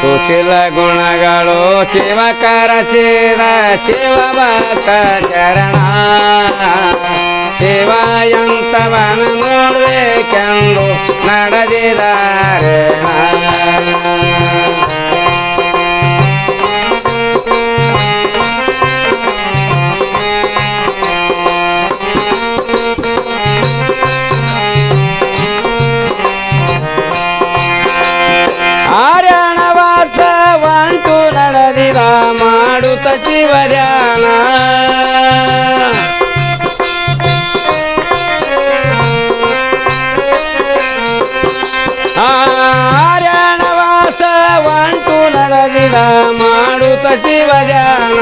ಸುಶೀಲ ಗುಣಗಳು ಶಿವಕರ ಶಿವ ಭಕ್ತ ಚರಣ. ಶಿವಯಂತವನ ನೋಡಬೇಕೆಂದು ನಡೆದಿದ್ದಾರೆ ಮಾಡುತ್ತ ಶಿವಧ್ಯಾನ ಆರ್ಯಣವಾಸವಂಟು ನಡೆದಿದ ಮಾಡುತ್ತ ಶಿವಧ್ಯಾನ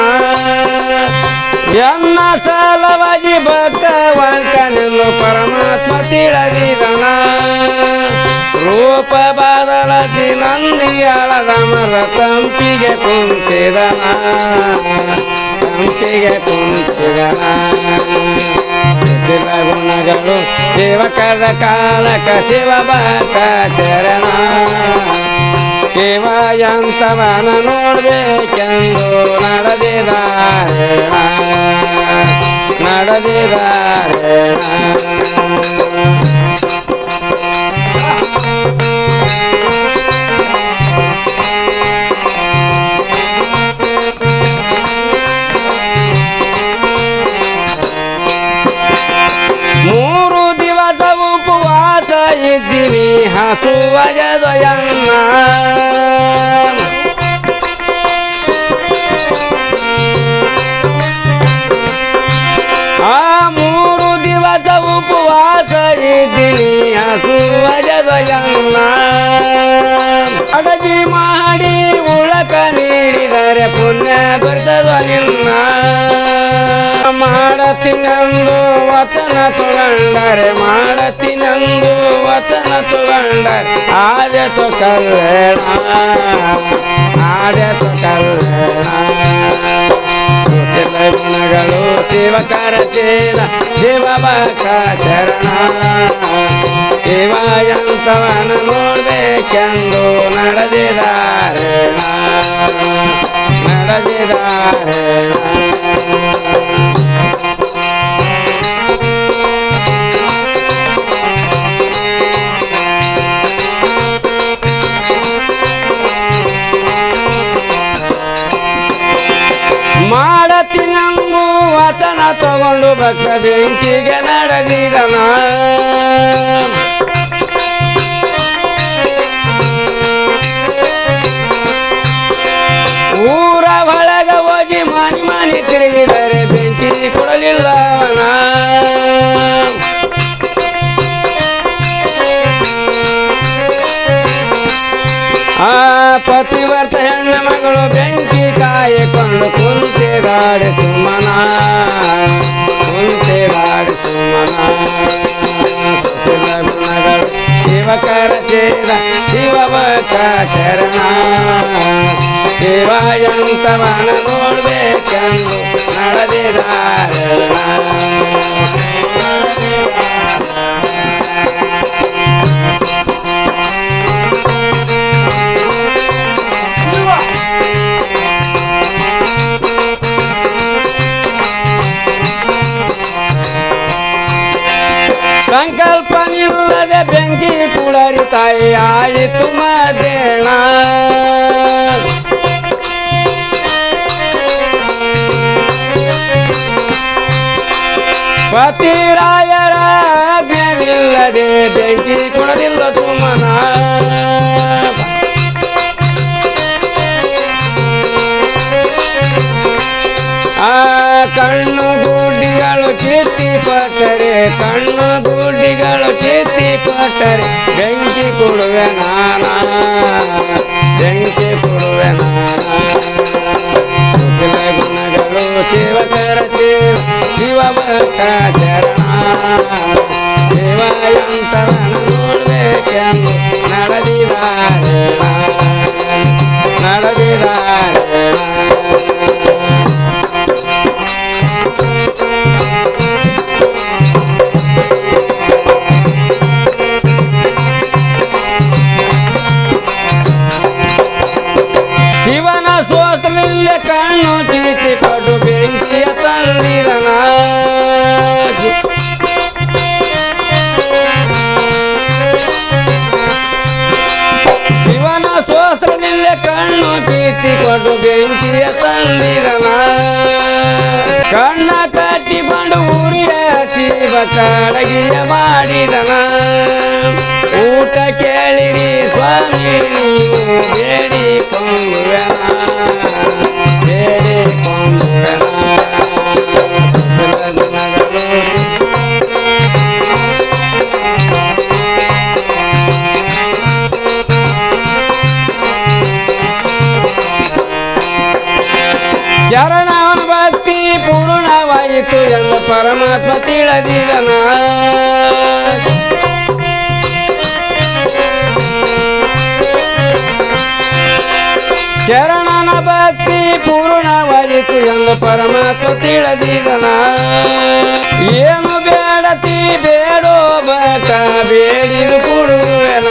ಎನ್ನ ಸಲವಾಗಿ ಭಕ್ತವಂಕನೆಂದು ಪರಮಾತ್ಮ ತಿಳಿದಿದನ. ರೂಪ ಬದಲಸಿ ನಂದಿಯಾಳದ ಮರ ತಂಪಿಗೆ ಕುಂತಿದನ ತಂಪಿಗೆ ಕುಂತಿದನ ಶಿವ ಗುಣಗಳು ಶಿವಕರ ಕಾಲಕ ಶಿವ ಭಕ್ತ ಚರಣ ಶಿವಯಂತವನ ನೋಡ್ಬೇಕೆಂದು ನಡೆದಿದ್ದಾರೆ ನಡೆದಿದ್ದಾರೆ सुवजदयन्ना आ मूडु दिवस उपवास दिली सुवजदयन्ना ಮಾಡತಿನಂದು ವಚನ ತಗೊಂಡರೆ ಮಾಡತಿನಂದು ವಚನ ತಗೊಂಡರೆ ಆದೆತು ಕಲ್ಯಾಣ ಆದೆತು ಕಲ್ಯಾಣ ಗುಣಗಳು ಶಿವಕರ ಚೇಲ ಶಿವ ಚರಣ. ಶಿವಯಂತವನ ನೋಡ್ಬೇಕೆಂದು ನಡೆದಿದ್ದಾರೆ ನಡೆದಿದ್ದಾರೆ ಭಕ್ತ ಬೆಂಕಿಗೆ ನಡೆದಿದನ ಊರ ಒಳಗ ಹೋಗಿ ಮನಿ ಮನಿ ತಿರುಗಿದರೆ ಬೆಂಕಿ ಕೊಡಲಿಲ್ಲ ಅವನ ಆ ಪತಿವರ್ತ ಹೆಣ್ಣ ಮಗಳು ಬೆಂಕಿ ಕಾಯಿಕೊಂಡು ಕುಂತಿದಾಡೆ ಸುಮನ ಶಿವಕರ ಚೇರ ಶಿವಭಕ್ತ ಚರಣ ಶಿವಯಂತವನ ನೋಡ್ಬೇಕೆಂದು ನಡೆದಿದ್ದಾರೆ ಆಯಿತು ಮದೇಣ ಪತಿರಾಯರ ಆಜ್ಞೆವಿಲ್ಲದೆ ಬೆಂಕಿ ಕುಡದಿಲ್ಲ ಸುಮನ ಆ ಕಣ್ಣು ಗುಡ್ಡಿಗಳು ಕಿತ್ತಿ ಪಟ್ಟರೆ, ಕಣ್ಣು ಗುಡ್ಡಿಗಳು ಕಿತ್ತಿ ಪಟ್ಟರೆ ಬೆಂಕಿ ಕೊಡುವೆ ನಾನ ಬೆಂಕಿ ಕೊಡುವೆ ನಾನ ಕುಶಲ ಗುಣಗಳು ಶಿವಕರ ಶಿವ ಶಿವ ಭಕ್ತ ಚರಣ ಶಿವಯಂತರನ ನೋಡ್ಬೇಕೆಂದು ಶಿವನ ಸೋಸರ ನಿಲ್ಲೆ ಕಣ್ಣು ಕೀರ್ತಿಕೊಂಡು ಬೆಂಕಿಯ ತಂದಿರನ ಕಣ್ಣ ಕಟ್ಟಿಕೊಂಡು ಊರಿಯ ಶಿವ ಕಾಡಗಿಯ ಮಾಡಿದನ ಊಟ ಕೇಳಿರಿ ಸ್ವಾಮಿ, ನೀವು ಬೇಡಿಕೊಂಡು ಪೂರ್ಣವಾಯಿತು ಎಂದು ಪರಮಾತ್ಮ ತಿಳಿದಿದನ. ಶರಣನ ಭಕ್ತಿ ಪೂರ್ಣವಾಯಿತು ಎಂದು ಪರಮಾತ್ಮ ತಿಳಿದಿದನ. ಏನು ಬೇಡತಿ ಬೇಡೋ ಬಕ ಬೇಡಿದು ಕೊಡುವೆನ.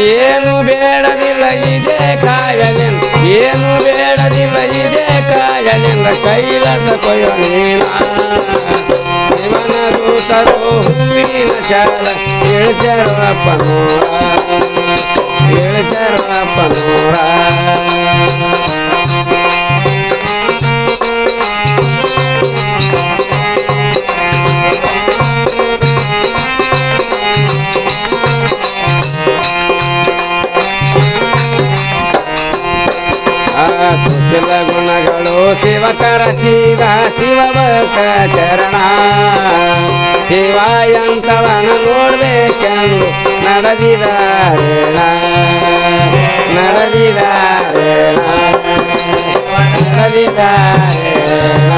ಏನು ಬೇಡದಿಲ್ಲ ಇದೆ ಕಾಯಲೆಂದ ಏನು ಬೇಡದಿಲ್ಲ ಇದೇ ಕಾಯಲೆಂದ ಕೈಲಾಸ ಕೊಯ್ಯೋ ನೀನ ಶಿವನ ದೂತರು ಹೂವಿನ ಶಾಲ ಇಳಿಸರಪ್ಪ ನೋಡ ಇಳಿಸರಪ್ಪ ನೋಡ ಶಿವಕರ ಶಿವ ಶಿವ ಭಕ್ತ ಚರಣ ಶಿವಾಯಂತವನ ನೋಡ್ಬೇಕೆಂದು ನಡೆದಿದಾರೇಣ ನಡೆದಿದಾರೇಣ ನಡೆದಿದಾರೇಣ